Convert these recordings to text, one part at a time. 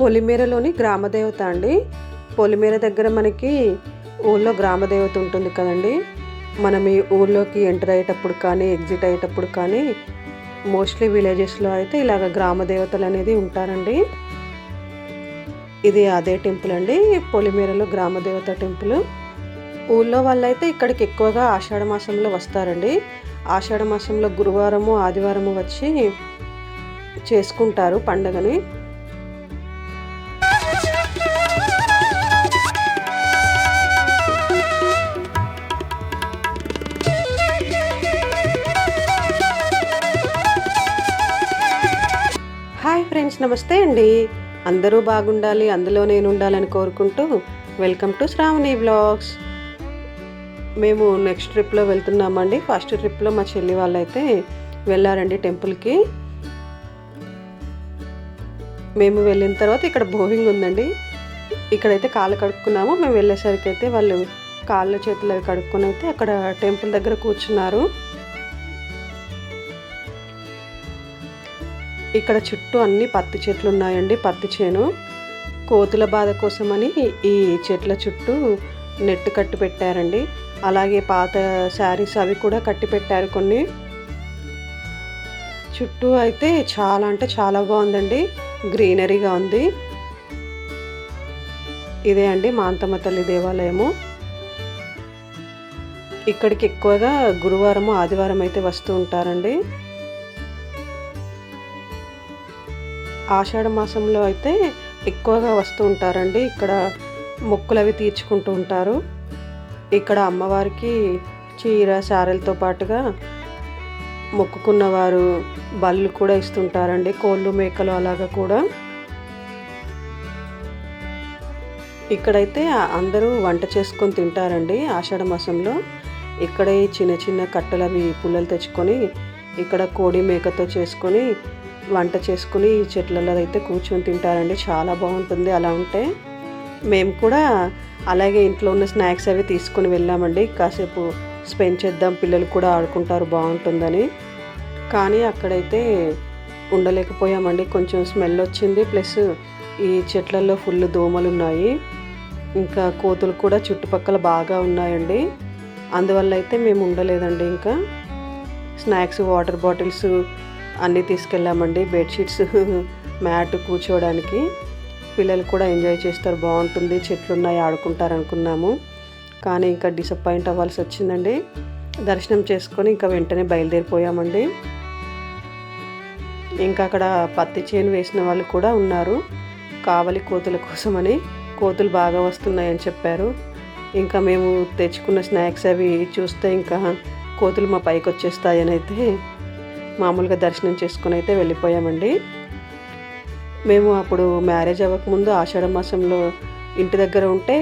పొలిమేరలోని గ్రామదేవత అండి. పొలిమేర దగ్గర మనకి ఊళ్ళో గ్రామదేవత ఉంటుంది కదండి. మనం ఈ ఊళ్ళోకి ఎంటర్ అయ్యేటప్పుడు కానీ ఎగ్జిట్ అయ్యేటప్పుడు కానీ మోస్ట్లీ విలేజెస్లో అయితే ఇలాగ గ్రామ దేవతలు అనేది ఉంటారండి. ఇది అదే టెంపుల్ అండి పొలిమేరలో గ్రామదేవత టెంపుల్. ఊళ్ళో వాళ్ళైతే ఇక్కడికి ఎక్కువగా ఆషాఢ మాసంలో వస్తారండి. ఆషాఢ మాసంలో గురువారము ఆదివారము వచ్చి చేసుకుంటారు పండగని. నమస్తే అండి. అందరూ బాగుండాలి అందులో నేను ఉండాలని కోరుకుంటూ వెల్కమ్ టు శ్రావణి బ్లాగ్స్ మేము నెక్స్ట్ ట్రిప్లో వెళ్తున్నామండి. ఫస్ట్ ట్రిప్లో మా చెల్లి వాళ్ళైతే వెళ్ళారండి టెంపుల్కి. మేము వెళ్ళిన తర్వాత ఇక్కడ బోరింగ్ ఉందండి. ఇక్కడైతే కాళ్ళు కడుక్కున్నాము. మేము వెళ్ళేసరికి అయితే వాళ్ళు కాళ్ళ చేతులు అవి కడుక్కొని అయితే అక్కడ టెంపుల్ దగ్గర కూర్చున్నారు. ఇక్కడ చుట్టూ అన్ని పత్తి చెట్లు ఉన్నాయండి. పత్తి చేను. కోతుల బాధ కోసమని ఈ చెట్ల చుట్టూ నెట్ కట్టి పెట్టారండి. అలాగే పాత శారీస్ అవి కూడా కట్టి పెట్టారు కొన్ని. చుట్టూ అయితే చాలా అంటే చాలా బాగుందండి. గ్రీనరీగా ఉంది. ఇదే అండి మాంతమ్మ తల్లి దేవాలయము. ఇక్కడికి ఎక్కువగా గురువారము ఆదివారం అయితే వస్తూ ఉంటారండి. ఆషాఢ మాసంలో అయితే ఎక్కువగా వస్తూ ఉంటారండి. ఇక్కడ మొక్కులు అవి తీర్చుకుంటూ ఉంటారు. ఇక్కడ అమ్మవారికి చీర శారీలతో పాటుగా మొక్కుకున్న వారు బళ్ళు కూడా ఇస్తుంటారండి. కోళ్ళు మేకలు అలాగా కూడా. ఇక్కడైతే అందరూ వంట చేసుకొని తింటారండి ఆషాఢ మాసంలో. ఇక్కడే చిన్న చిన్న కట్టెలు అవి పుల్లలు తెచ్చుకొని ఇక్కడ కోడి మేకతో చేసుకొని వంట చేసుకుని ఈ చెట్లలో అయితే కూర్చొని తింటారండి. చాలా బాగుంటుంది. అలా ఉంటే మేము కూడా అలాగే ఇంట్లో ఉన్న స్నాక్స్ అవి తీసుకొని వెళ్ళామండి. కాసేపు స్పెండ్ చేద్దాం. పిల్లలు కూడా ఆడుకుంటారు. బాగుంటుందని. కానీ అక్కడైతే ఉండలేకపోయామండి. కొంచెం స్మెల్ వచ్చింది. ప్లస్ ఈ చెట్లలో ఫుల్ దోమలు ఉన్నాయి. ఇంకా కోతులు కూడా చుట్టుపక్కల బాగా ఉన్నాయండి. అందువల్ల అయితే మేము ఉండలేదండి. ఇంకా స్నాక్స్ వాటర్ బాటిల్స్ అన్నీ తీసుకెళ్ళామండి. బెడ్షీట్స్ మ్యాట్ కూర్చోవడానికి. పిల్లలు కూడా ఎంజాయ్ చేస్తారు. బాగుంటుంది. చెట్లు ఉన్నాయి ఆడుకుంటారు అనుకున్నాము. కానీ ఇంకా డిసప్పాయింట్ అవ్వాల్సి వచ్చిందండి. దర్శనం చేసుకొని ఇంకా వెంటనే బయలుదేరిపోయామండి. ఇంకా అక్కడ పత్తి చేను వేసిన వాళ్ళు కూడా ఉన్నారు. కావలి కోతుల కోసమని. కోతులు బాగా వస్తున్నాయని చెప్పారు. ఇంకా మేము తెచ్చుకున్న స్నాక్స్ అవి చూస్తే ఇంకా కోతులు మా పైకి వచ్చేస్తాయని అయితే మామూలుగా దర్శనం చేసుకుని అయితే వెళ్ళిపోయామండి. మేము అప్పుడు మ్యారేజ్ అవ్వకముందు ఆషాఢ మాసంలో ఇంటి దగ్గర ఉంటే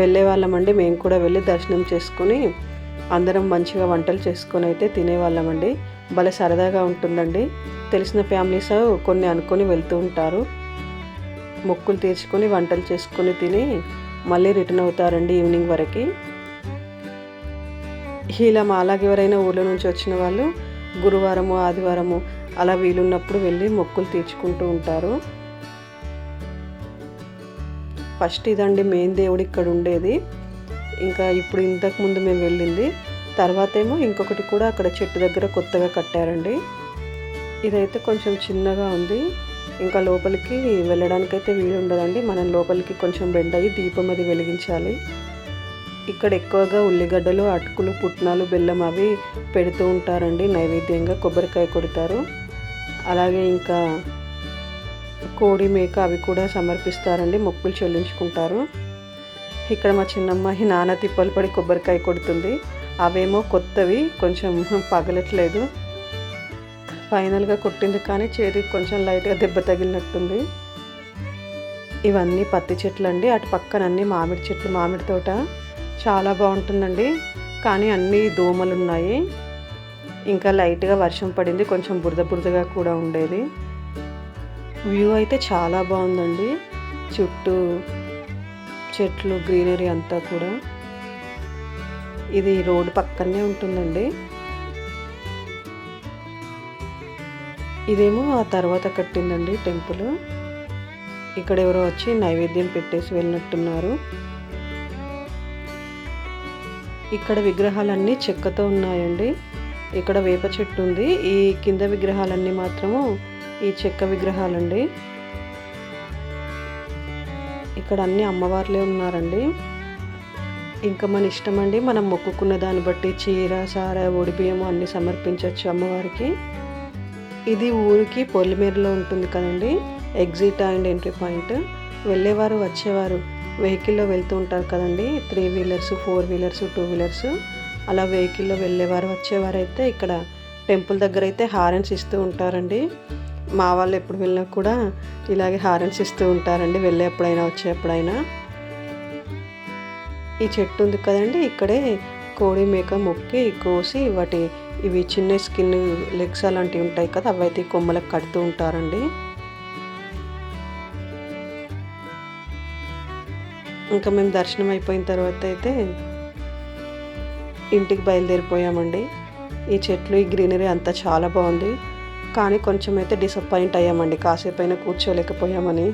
వెళ్ళే వాళ్ళమండి. మేము కూడా వెళ్ళి దర్శనం చేసుకుని అందరం మంచిగా వంటలు చేసుకొని అయితే తినేవాళ్ళమండి. భలే సరదాగా ఉంటుందండి. తెలిసిన ఫ్యామిలీస్ కొన్ని అనుకొని వెళ్తూ ఉంటారు. మొక్కులు తీర్చుకొని వంటలు చేసుకొని తిని మళ్ళీ రిటర్న్ అవుతారండి ఈవినింగ్ వరకు. ఇలా మాలాగా ఎవరైనా ఊళ్ళో నుంచి వచ్చిన వాళ్ళు గురువారము ఆదివారము అలా వీలున్నప్పుడు వెళ్ళి మొక్కులు తీర్చుకుంటూ ఉంటారు. ఫస్ట్ ఇదండి మెయిన్ దేవుడు ఇక్కడ ఉండేది. ఇంకా ఇప్పుడు ఇంతకు ముందు మేము వెళ్ళింది. తర్వాత ఏమో ఇంకొకటి కూడా అక్కడ చెట్టు దగ్గర కొత్తగా కట్టారండి. ఇదైతే కొంచెం చిన్నగా ఉంది. ఇంకా లోపలికి వెళ్ళడానికైతే వీలు ఉండదండి మనం లోపలికి కొంచెం బెండ్ అయ్యి దీపం అది వెలిగించాలి. ఇక్కడ ఎక్కువగా ఉల్లిగడ్డలు అటుకులు పుట్నాలు బెల్లం అవి పెడుతూ ఉంటారండి. నైవేద్యంగా కొబ్బరికాయ కొడతారు. అలాగే ఇంకా కోడి మేక అవి కూడా సమర్పిస్తారండి. మొక్కులు చెల్లించుకుంటారు. ఇక్కడ మా చిన్నమ్మాయి నాన్న తిప్పలు పడి కొబ్బరికాయ కొడుతుంది. అవేమో కొత్తవి కొంచెం పగలట్లేదు. ఫైనల్గా కొట్టింది కానీ చేతికి కొంచెం లైట్గా దెబ్బ తగిలినట్టుంది. ఇవన్నీ పత్తి చెట్లు అండి అటు పక్కన అన్ని మామిడి చెట్లు మామిడి తోట. చాలా బాగుంటుందండి. కానీ అన్ని దోమలు ఉన్నాయి ఇంకా లైట్గా వర్షం పడింది. కొంచెం బురద బురదగా కూడా ఉండేది. వ్యూ అయితే చాలా బాగుందండి. చుట్టూ చెట్లు గ్రీనరీ అంతా కూడా. ఇది రోడ్డు పక్కనే ఉంటుందండి. ఇదేమో ఆ తర్వాత కట్టిందండి టెంపుల్. ఇక్కడ ఎవరో వచ్చి నైవేద్యం పెట్టేసి వెళ్ళినట్టున్నారు. ఇక్కడ విగ్రహాలన్నీ చెక్కతో ఉన్నాయండి. ఇక్కడ వేప చెట్టు ఉంది. ఈ కింద విగ్రహాలన్నీ మాత్రము ఈ చెక్క విగ్రహాలండి. ఇక్కడ అన్ని అమ్మవార్లే ఉన్నారండి. ఇంకా మన ఇష్టం అండి మనం మొక్కుకున్న దాన్ని బట్టి చీర సార బియ్యము అన్ని సమర్పించవచ్చు అమ్మవారికి. ఇది ఊరికి పొలిమేరలో ఉంటుంది కదండి. Exit and entry point. వెళ్ళేవారు వచ్చేవారు. వెహికల్లో వెళ్తూ ఉంటారు కదండి. Three wheelers four wheelers two wheelers అలా వెహికల్లో వెళ్ళేవారు వచ్చేవారు అయితే ఇక్కడ టెంపుల్ దగ్గర అయితే హారన్స్ ఇస్తూ ఉంటారండి. మా వాళ్ళు ఎప్పుడు వెళ్ళినా కూడా ఇలాగే హారన్స్ ఇస్తూ ఉంటారండి వెళ్ళేప్పుడైనా వచ్చేప్పుడైనా. ఈ చెట్టు ఉంది కదండి ఇక్కడే కోడి మేక మొక్కి కోసి వాటి ఇవి చిన్న స్కిన్ లెగ్స్ అలాంటివి ఉంటాయి కదా అవైతే కొమ్మలకు కడుతూ ఉంటారండి. ఇంకా మేము దర్శనం అయిపోయిన తర్వాత అయితే ఇంటికి బయలుదేరిపోయామండి. ఈ చెట్లు ఈ గ్రీనరీ అంతా చాలా బాగుంది. కానీ కొంచెం అయితే డిసప్పాయింట్ అయ్యామండి. కాసేపు అయినా కూర్చోలేకపోయామని.